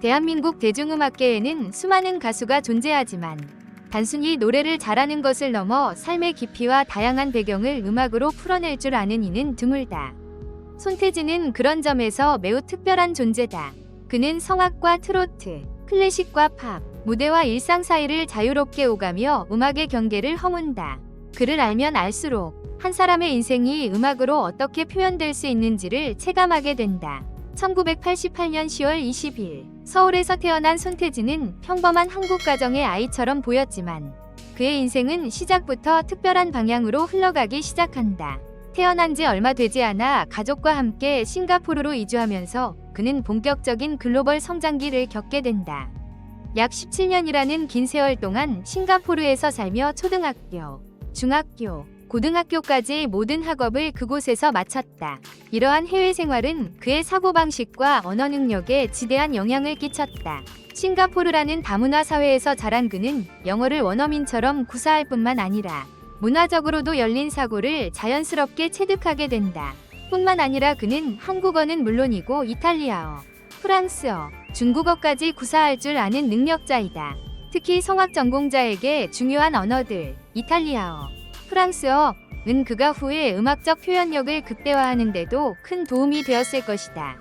대한민국 대중음악계에는 수많은 가수가 존재하지만 단순히 노래를 잘하는 것을 넘어 삶의 깊이와 다양한 배경을 음악으로 풀어낼 줄 아는 이는 드물다. 손태진은 그런 점에서 매우 특별한 존재다. 그는 성악과 트로트, 클래식과 팝, 무대와 일상 사이를 자유롭게 오가며 음악의 경계를 허문다. 그를 알면 알수록 한 사람의 인생이 음악으로 어떻게 표현될 수 있는지를 체감하게 된다. 1988년 10월 20일 서울에서 태어난 손태진은 평범한 한국 가정의 아이처럼 보였지만 그의 인생은 시작부터 특별한 방향으로 흘러가기 시작한다. 태어난 지 얼마 되지 않아 가족과 함께 싱가포르로 이주하면서 그는 본격적인 글로벌 성장기를 겪게 된다. 약 17년이라는 긴 세월 동안 싱가포르에서 살며 초등학교, 중학교, 고등학교까지 모든 학업을 그곳에서 마쳤다. 이러한 해외 생활은 그의 사고방식과 언어 능력에 지대한 영향을 끼쳤다. 싱가포르라는 다문화 사회에서 자란 그는 영어를 원어민처럼 구사할 뿐만 아니라 문화적으로도 열린 사고를 자연스럽게 체득하게 된다. 뿐만 아니라 그는 한국어는 물론이고 이탈리아어, 프랑스어, 중국어까지 구사할 줄 아는 능력자이다. 특히 성악 전공자에게 중요한 언어들, 이탈리아어, 프랑스어는 그가 후에 음악적 표현력을 극대화하는데도 큰 도움이 되었을 것이다.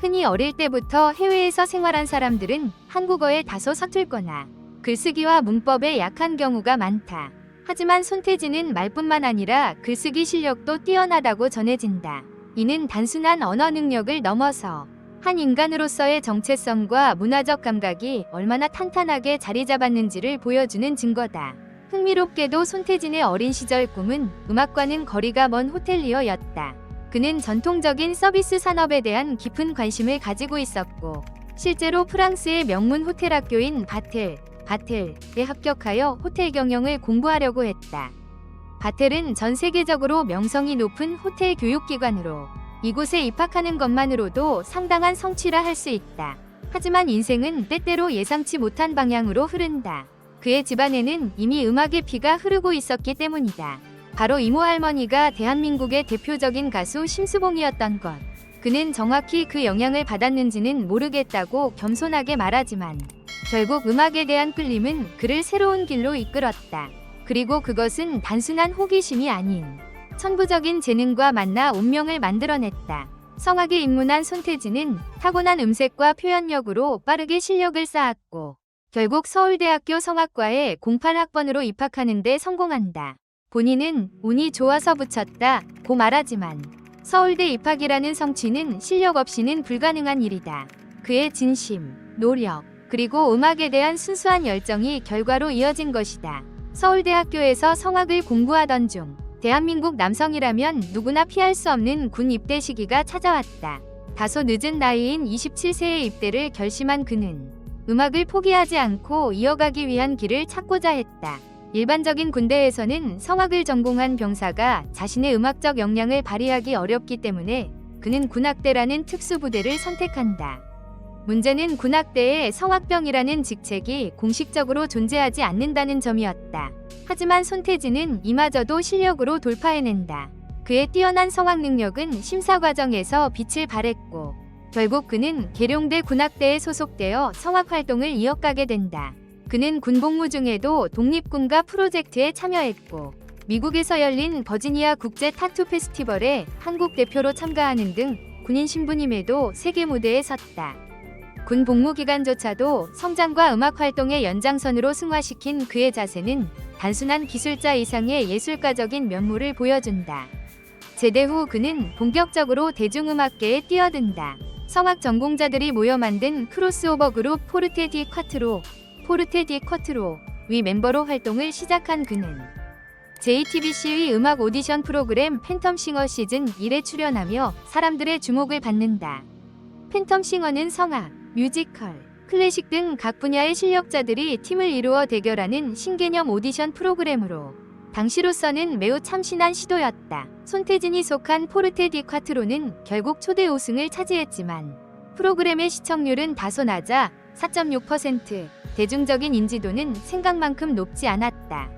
흔히 어릴 때부터 해외에서 생활한 사람들은 한국어에 다소 서툴거나 글쓰기와 문법에 약한 경우가 많다. 하지만 손태진은 말뿐만 아니라 글쓰기 실력도 뛰어나다고 전해진다. 이는 단순한 언어 능력을 넘어서 한 인간으로서의 정체성과 문화적 감각이 얼마나 탄탄하게 자리 잡았는지를 보여주는 증거다. 흥미롭게도 손태진의 어린 시절 꿈은 음악과는 거리가 먼 호텔리어였다. 그는 전통적인 서비스 산업에 대한 깊은 관심을 가지고 있었고, 실제로 프랑스의 명문 호텔 학교인 바텔, 바텔에 합격하여 호텔 경영을 공부하려고 했다. 바텔은 전 세계적으로 명성이 높은 호텔 교육기관으로 이곳에 입학하는 것만으로도 상당한 성취라 할 수 있다. 하지만 인생은 때때로 예상치 못한 방향으로 흐른다. 그의 집안에는 이미 음악의 피가 흐르고 있었기 때문이다. 바로 이모 할머니가 대한민국의 대표적인 가수 심수봉이었던 것. 그는 정확히 그 영향을 받았는지는 모르겠다고 겸손하게 말하지만 결국 음악에 대한 끌림은 그를 새로운 길로 이끌었다. 그리고 그것은 단순한 호기심이 아닌 천부적인 재능과 만나 운명을 만들어냈다. 성악에 입문한 손태진은 타고난 음색과 표현력으로 빠르게 실력을 쌓았고 결국 서울대학교 성악과에 08학번으로 입학하는 데 성공한다. 본인은 운이 좋아서 붙였다 고 말하지만 서울대 입학이라는 성취는 실력 없이는 불가능한 일이다. 그의 진심, 노력, 그리고 음악에 대한 순수한 열정이 결과로 이어진 것이다. 서울대학교에서 성악을 공부하던 중 대한민국 남성이라면 누구나 피할 수 없는 군 입대 시기가 찾아왔다. 다소 늦은 나이인 27세의 입대를 결심한 그는 음악을 포기하지 않고 이어가기 위한 길을 찾고자 했다. 일반적인 군대에서는 성악을 전공한 병사가 자신의 음악적 역량을 발휘하기 어렵기 때문에 그는 군악대라는 특수부대를 선택한다. 문제는 군악대에 성악병이라는 직책이 공식적으로 존재하지 않는다는 점이었다. 하지만 손태진은 이마저도 실력으로 돌파해낸다. 그의 뛰어난 성악 능력은 심사 과정에서 빛을 발했고 결국 그는 계룡대 군악대에 소속되어 성악 활동을 이어가게 된다. 그는 군복무 중에도 독립군가 프로젝트에 참여했고 미국에서 열린 버지니아 국제 타투 페스티벌에 한국 대표로 참가하는 등 군인 신분임에도 세계 무대에 섰다. 군 복무 기간조차도 성장과 음악 활동의 연장선으로 승화시킨 그의 자세는 단순한 기술자 이상의 예술가적인 면모를 보여준다. 제대 후 그는 본격적으로 대중음악계에 뛰어든다. 성악 전공자들이 모여 만든 크로스오버 그룹 포르테 디 콰트로, 포르테 디 쿼트로 위 멤버로 활동을 시작한 그는 JTBC의 음악 오디션 프로그램 팬텀싱어 시즌 1에 출연하며 사람들의 주목을 받는다. 팬텀싱어는 성악, 뮤지컬, 클래식 등 각 분야의 실력자들이 팀을 이루어 대결하는 신개념 오디션 프로그램으로 당시로서는 매우 참신한 시도였다. 손태진이 속한 포르테 디 콰트로는 결국 초대 우승을 차지했지만 프로그램의 시청률은 다소 낮아 4.6%, 대중적인 인지도는 생각만큼 높지 않았다.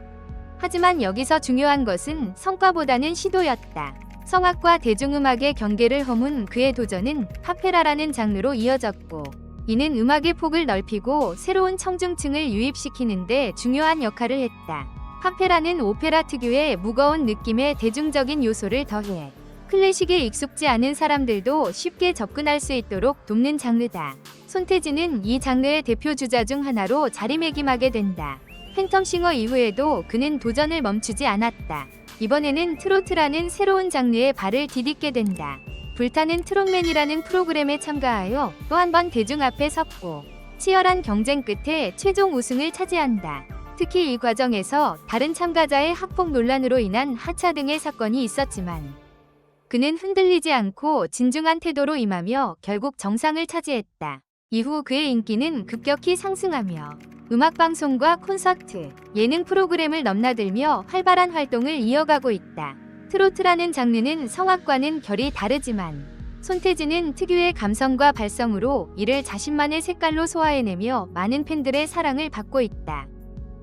하지만 여기서 중요한 것은 성과보다는 시도였다. 성악과 대중음악의 경계를 허문 그의 도전은 파페라라는 장르로 이어졌고 이는 음악의 폭을 넓히고 새로운 청중층을 유입시키는데 중요한 역할을 했다. 카페라는 오페라 특유의 무거운 느낌의 대중적인 요소를 더해 클래식에 익숙지 않은 사람들도 쉽게 접근할 수 있도록 돕는 장르다. 손태진은 이 장르의 대표 주자 중 하나로 자리매김하게 된다. 팬텀싱어 이후에도 그는 도전을 멈추지 않았다. 이번에는 트로트라는 새로운 장르에 발을 디딛게 된다. 불타는 트롯맨이라는 프로그램에 참가하여 또 한 번 대중 앞에 섰고 치열한 경쟁 끝에 최종 우승을 차지한다. 특히 이 과정에서 다른 참가자의 학폭 논란으로 인한 하차 등의 사건이 있었지만 그는 흔들리지 않고 진중한 태도로 임하며 결국 정상을 차지했다. 이후 그의 인기는 급격히 상승하며 음악방송과 콘서트, 예능 프로그램을 넘나들며 활발한 활동을 이어가고 있다. 트로트라는 장르는 성악과는 결이 다르지만 손태진은 특유의 감성과 발성으로 이를 자신만의 색깔로 소화해내며 많은 팬들의 사랑을 받고 있다.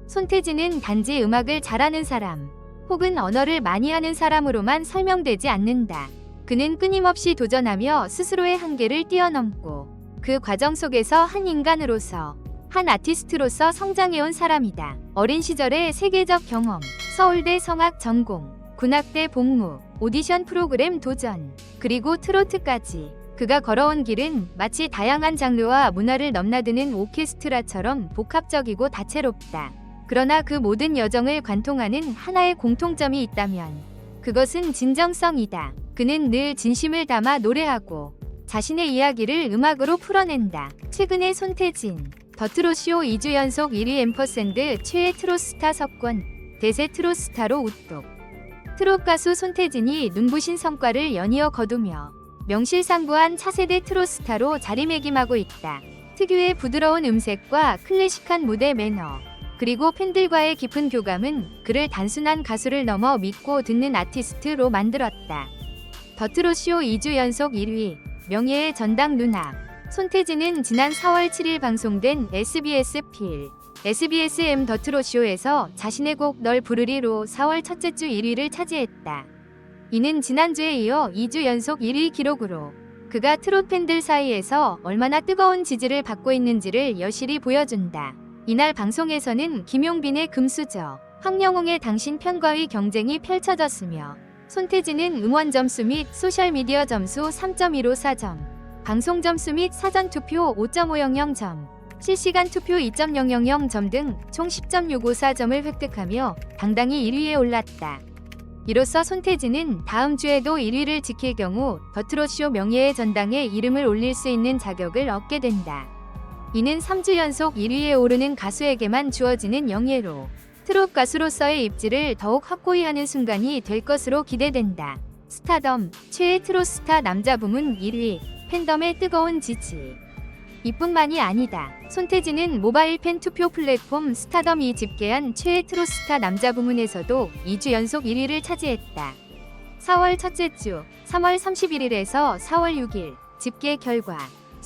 손태진은 단지 음악을 잘하는 사람 혹은 언어를 많이 하는 사람으로만 설명되지 않는다. 그는 끊임없이 도전하며 스스로의 한계를 뛰어넘고 그 과정 속에서 한 인간으로서 한 아티스트로서 성장해온 사람이다. 어린 시절의 세계적 경험, 서울대 성악 전공, 군악대 복무, 오디션 프로그램 도전, 그리고 트로트까지. 그가 걸어온 길은 마치 다양한 장르와 문화를 넘나드는 오케스트라처럼 복합적이고 다채롭다. 그러나 그 모든 여정을 관통하는 하나의 공통점이 있다면 그것은 진정성이다. 그는 늘 진심을 담아 노래하고 자신의 이야기를 음악으로 풀어낸다. 최근에 손태진, 더트로쇼 2주 연속 1위 앰퍼샌드 최애 트로스타 석권, 대세 트로스타로 우뚝. 트롯 가수 손태진이 눈부신 성과를 연이어 거두며 명실상부한 차세대 트로스타로 자리매김하고 있다. 특유의 부드러운 음색과 클래식한 무대 매너, 그리고 팬들과의 깊은 교감은 그를 단순한 가수를 넘어 믿고 듣는 아티스트로 만들었다. 더트로쇼 2주 연속 1위, 명예의 전당 누나. 손태진은 지난 4월 7일 방송된 SBS 필, SBSM 더트로쇼에서 자신의 곡 널 부르리로 4월 첫째 주 1위를 차지했다. 이는 지난주에 이어 2주 연속 1위 기록으로 그가 트롯 팬들 사이에서 얼마나 뜨거운 지지를 받고 있는지를 여실히 보여준다. 이날 방송에서는 김용빈의 금수저, 황영웅의 당신 편과의 경쟁이 펼쳐졌으며 손태진은 응원 점수 및 소셜미디어 점수 3.154점, 방송 점수 및 사전 투표 5.500점, 실시간 투표 2.000점 등 총 10.654점을 획득하며 당당히 1위에 올랐다. 이로써 손태진은 다음 주에도 1위를 지킬 경우 더트롯쇼 명예의 전당에 이름을 올릴 수 있는 자격을 얻게 된다. 이는 3주 연속 1위에 오르는 가수에게만 주어지는 영예로 트롯 가수로서의 입지를 더욱 확고히 하는 순간이 될 것으로 기대된다. 스타덤 최애 트롯 스타 남자 부문 1위 팬덤의 뜨거운 지지 이뿐만이 아니다. 손태진은 모바일 팬 투표 플랫폼 스타덤이 집계한 최애 트롯 스타 남자 부문에서도 2주 연속 1위를 차지했다. 4월 첫째 주 3월 31일에서 4월 6일 집계 결과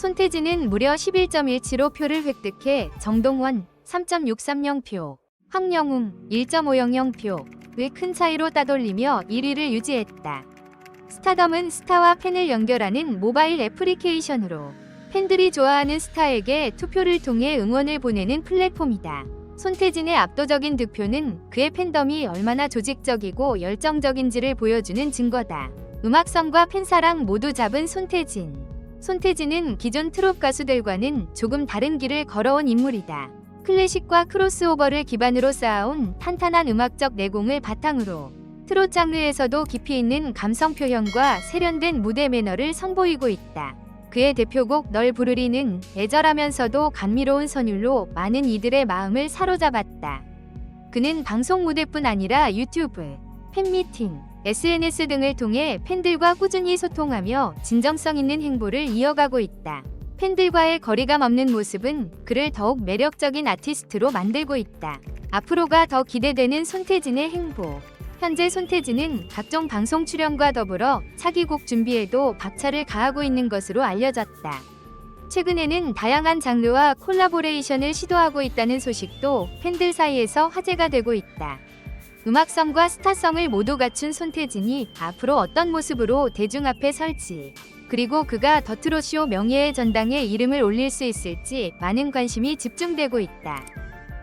손태진은 무려 11.17호 표를 획득해 정동원 3.630표, 황영웅 1.500표, 큰 차이로 따돌리며 1위를 유지했다. 스타덤은 스타와 팬을 연결하는 모바일 애플리케이션으로 팬들이 좋아하는 스타에게 투표를 통해 응원을 보내는 플랫폼이다. 손태진의 압도적인 득표는 그의 팬덤이 얼마나 조직적이고 열정적인지를 보여주는 증거다. 음악성과 팬사랑 모두 잡은 손태진. 손태진은 기존 트롯 가수들과는 조금 다른 길을 걸어온 인물이다. 클래식과 크로스오버를 기반으로 쌓아온 탄탄한 음악적 내공을 바탕으로 트롯 장르에서도 깊이 있는 감성 표현과 세련된 무대 매너를 선보이고 있다. 그의 대표곡 널 부르리는 애절하면서도 감미로운 선율로 많은 이들의 마음을 사로잡았다. 그는 방송 무대뿐 아니라 유튜브, 팬미팅, SNS 등을 통해 팬들과 꾸준히 소통하며 진정성 있는 행보를 이어가고 있다. 팬들과의 거리감 없는 모습은 그를 더욱 매력적인 아티스트로 만들고 있다. 앞으로가 더 기대되는 손태진의 행보. 현재 손태진은 각종 방송 출연과 더불어 차기곡 준비에도 박차를 가하고 있는 것으로 알려졌다. 최근에는 다양한 장르와 콜라보레이션을 시도하고 있다는 소식도 팬들 사이에서 화제가 되고 있다. 음악성과 스타성을 모두 갖춘 손태진이 앞으로 어떤 모습으로 대중 앞에 설지, 그리고 그가 더트로쇼 명예의 전당에 이름을 올릴 수 있을지 많은 관심이 집중되고 있다.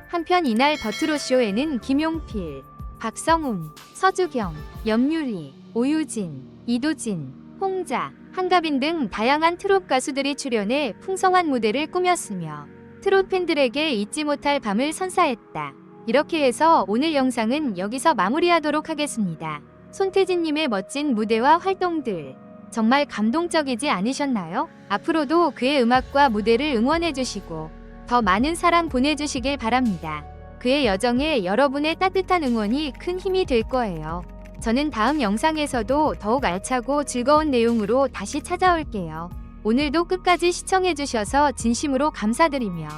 한편 이날 더트로쇼에는 김용필, 박성훈, 서주경, 염유리, 오유진, 이도진, 홍자, 한가빈 등 다양한 트롯 가수들이 출연해 풍성한 무대를 꾸몄으며 트롯 팬들에게 잊지 못할 밤을 선사했다. 이렇게 해서 오늘 영상은 여기서 마무리하도록 하겠습니다. 손태진님의 멋진 무대와 활동들 정말 감동적이지 않으셨나요? 앞으로도 그의 음악과 무대를 응원해주시고 더 많은 사랑 보내주시길 바랍니다. 그의 여정에 여러분의 따뜻한 응원이 큰 힘이 될 거예요. 저는 다음 영상에서도 더욱 알차고 즐거운 내용으로 다시 찾아올게요. 오늘도 끝까지 시청해주셔서 진심으로 감사드리며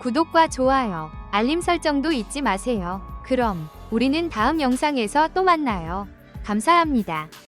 구독과 좋아요, 알림 설정도 잊지 마세요. 그럼 우리는 다음 영상에서 또 만나요. 감사합니다.